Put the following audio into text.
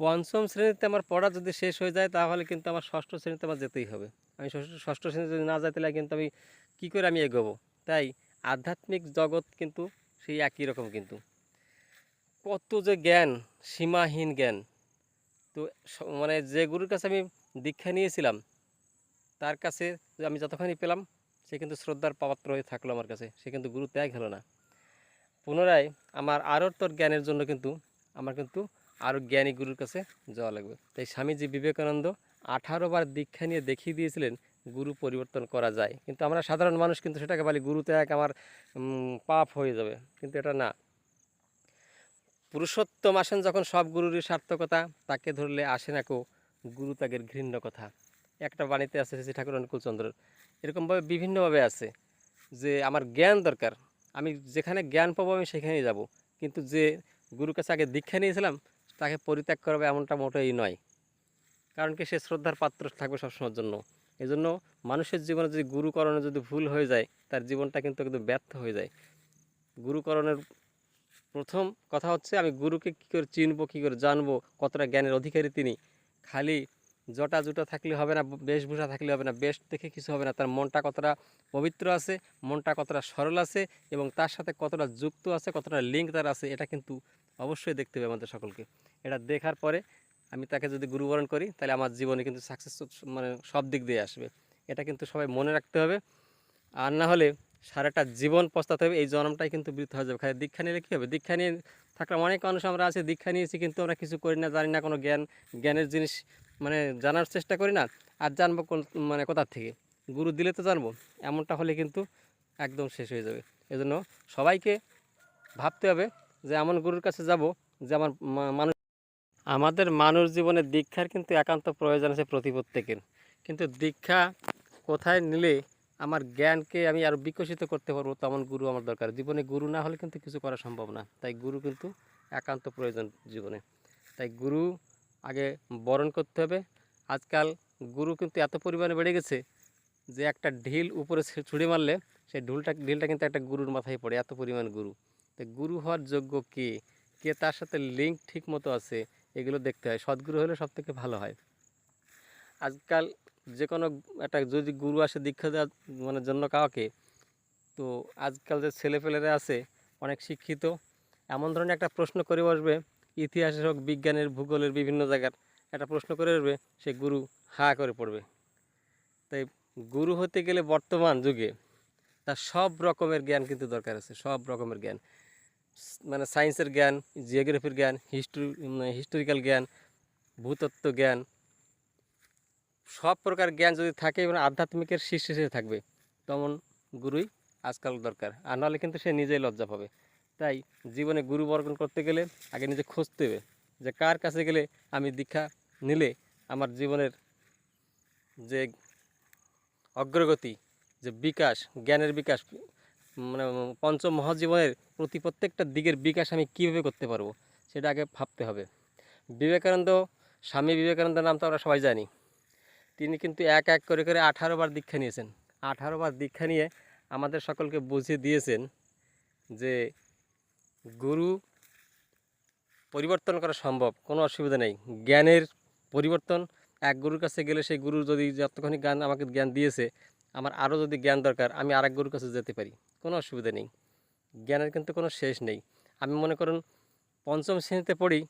পঞ্চম শ্রেণীতে আমার পড়া যদি শেষ হয়ে যায়, তাহলে কিন্তু আমার ষষ্ঠ শ্রেণীতে আমার যেতেই হবে। আমি ষষ্ঠ শ্রেণীতে যদি না যাই তাহলে কিন্তু আমি কী করে আমি এগোবো? তাই আধ্যাত্মিক জগৎ কিন্তু সেই একই রকম কিন্তু। কত যে জ্ঞান, সীমাহীন জ্ঞান। তো মানে যে গুরুর কাছে আমি দীক্ষা নিয়েছিলাম, তার কাছে আমি যতখানি পেলাম, সে কিন্তু শ্রদ্ধার পাত্র হয়ে থাকল আমার কাছে। সে কিন্তু গুরু ত্যাগ হলো না। পুনরায় আমার আরোত্তর জ্ঞানের জন্য কিন্তু, আমার কিন্তু আরও জ্ঞানী গুরুর কাছে যাওয়া লাগবে। তাই স্বামীজি বিবেকানন্দ আঠারো বার দীক্ষা নিয়ে দেখিয়ে দিয়েছিলেন, গুরু পরিবর্তন করা যায়। কিন্তু আমরা সাধারণ মানুষ কিন্তু সেটাকে বলি, গুরু ত্যাগ আমার পাপ হয়ে যাবে। কিন্তু এটা না। পুরুষোত্তম আসেন যখন সব গুরুরই সার্থকতা, তাকে ধরলে আসে না কো গুরু ত্যাগের ঘৃণ্য কথা। একটা বাণীতে আছে শ্রী ঠাকুর অনুকূলচন্দ্রের এরকমভাবে বিভিন্নভাবে আছে যে, আমার জ্ঞান দরকার। আমি যেখানে জ্ঞান পাবো আমি সেখানেই যাব। কিন্তু যে গুরুর কাছে আগে দীক্ষা নিয়েছিলাম তাকে পরিত্যাগ করবে এমনটা মোটেই নয়। কারণ কি সে শ্রদ্ধার পাত্র থাকবে সবসময়ের জন্য। এই জন্য মানুষের জীবনে যদি গুরুকরণে যদি ভুল হয়ে যায়, তার জীবনটা কিন্তু একদম ব্যর্থ হয়ে যায়। গুরুকরণের প্রথম কথা হচ্ছে, আমি গুরুকে কী করে চিনবো, কী করে জানব, কতটা জ্ঞানের অধিকারী তিনি? খালি জটা জুটা থাকলে হবে না, বেশভূষা থাকলে হবে না, বেশ দেখে কিছু হবে না। তার মনটা কতটা পবিত্র আছে, মনটা কতটা সরল আছে, এবং তার সাথে কতটা যুক্ত আছে, কতটা লিঙ্ক তার আছে, এটা কিন্তু অবশ্যই দেখতে হবে আমাদের সকলকে। এটা দেখার পরে আমি তাকে যদি গুরুবরণ করি, তাহলে আমার জীবনে কিন্তু সাকসেস মানে সব দিক দিয়ে আসবে। এটা কিন্তু সবাই মনে রাখতে হবে। আর না হলে সারাটা জীবন পস্তাতে হবে। এই জন্মটাই কিন্তু বৃদ্ধ হয়ে যাবে। খালি দীক্ষা নিলে কী হবে? দীক্ষা নিয়ে থাকলাম অনেক মানুষ আমরা আছে, দীক্ষা নিয়েছি কিন্তু আমরা কিছু করি না, জানি না কোনো জ্ঞান, জ্ঞানের জিনিস মানে জানার চেষ্টা করি না। আর জানব কোন মানে কোথার থেকে? গুরু দিলে তো জানব। এমনটা হলে কিন্তু একদম শেষ হয়ে যাবে। এজন্য সবাইকে ভাবতে হবে যে এমন গুরুর কাছে যাব যে আমার মানুষ আমাদের মানুষ জীবনে দীক্ষার কিন্তু একান্ত প্রয়োজন আছে প্রতি প্রত্যেকের। কিন্তু দীক্ষা কোথায় নিলে আমার জ্ঞানকে আমি আরও বিকশিত করতে পারব তেমন গুরু আমার দরকার। জীবনে গুরু না হলে কিন্তু কিছু করা সম্ভব না। তাই গুরু কিন্তু একান্ত প্রয়োজন জীবনে। তাই গুরু আগে বরণ করতে হবে। আজকাল গুরু কিন্তু এত পরিমাণে বেড়ে গেছে যে একটা ঢিল উপরে ছুঁড়ে মারলে সেই ঢুলটা, ঢিলটা কিন্তু একটা গুরুর মাথায় পড়ে, এত পরিমাণ গুরু। তাই গুরু হওয়ার যোগ্য কে? কে তার সাথে লিঙ্ক ঠিক মতো আছে? এগুলো দেখতে হয়। সদ্গুরু হলে সব থেকে ভালো হয়। আজকাল যে কোনো একটা যদি গুরু আসে দীক্ষা দেওয়ার মানে জন্য কাউকে, তো আজকাল যে ছেলেপেলেরা আছে, অনেক শিক্ষিত, এমন ধরনের একটা প্রশ্ন করে বসবে, ইতিহাসের হোক, বিজ্ঞানের, ভূগোলের বিভিন্ন জায়গার, একটা প্রশ্ন করে বসবে, সে গুরু হা করে পড়বে। তাই গুরু হতে গেলে বর্তমান যুগে তার সব রকমের জ্ঞান কিন্তু দরকার আছে, সব রকমের জ্ঞান। মানে সায়েন্সের জ্ঞান জিওগ্রাফির জ্ঞান হিস্ট্রি হিস্টোরিক্যাল জ্ঞান, ভূতত্ত্ব জ্ঞান, সব প্রকার জ্ঞান যদি থাকে এবং আধ্যাত্মিকের শীর্ষে সে থাকবে। তেমন গুরুই আজকাল দরকার। আর নাহলে কিন্তু সে নিজেই লজ্জা পাবে। তাই জীবনে গুরু বর্জন করতে গেলে আগে নিজে খুঁজতে হবে যে কার কাছে গেলে আমি দীক্ষা নিলে আমার জীবনের যে অগ্রগতি, যে বিকাশ, জ্ঞানের বিকাশ মানে পঞ্চম মহাজীবনের প্রতি প্রত্যেকটা দিকের বিকাশ আমি কীভাবে করতে পারব, সেটা আগে ভাবতে হবে। বিবেকানন্দ, স্বামী বিবেকানন্দের নাম তো আমরা সবাই জানি। তিনি কিন্তু এক এক করে করে আঠারো বার দীক্ষা নিয়েছেন। আঠারো বার দীক্ষা নিয়ে আমাদের সকলকে বুঝিয়ে দিয়েছেন যে গুরু পরিবর্তন করা সম্ভব, কোনো অসুবিধা নেই। জ্ঞানের পরিবর্তন, এক গুরুর কাছে গেলে সেই গুরু যদি যতক্ষণই জ্ঞান আমাকে জ্ঞান দিয়েছে আমার আরও যদি জ্ঞান দরকার, আমি আরেক গুরুর কাছে যেতে পারি, কোনো অসুবিধা নেই। জ্ঞানের কিন্তু কোনো শেষ নেই। আমি মনে করুন, পঞ্চম শ্রেণীতে পড়ি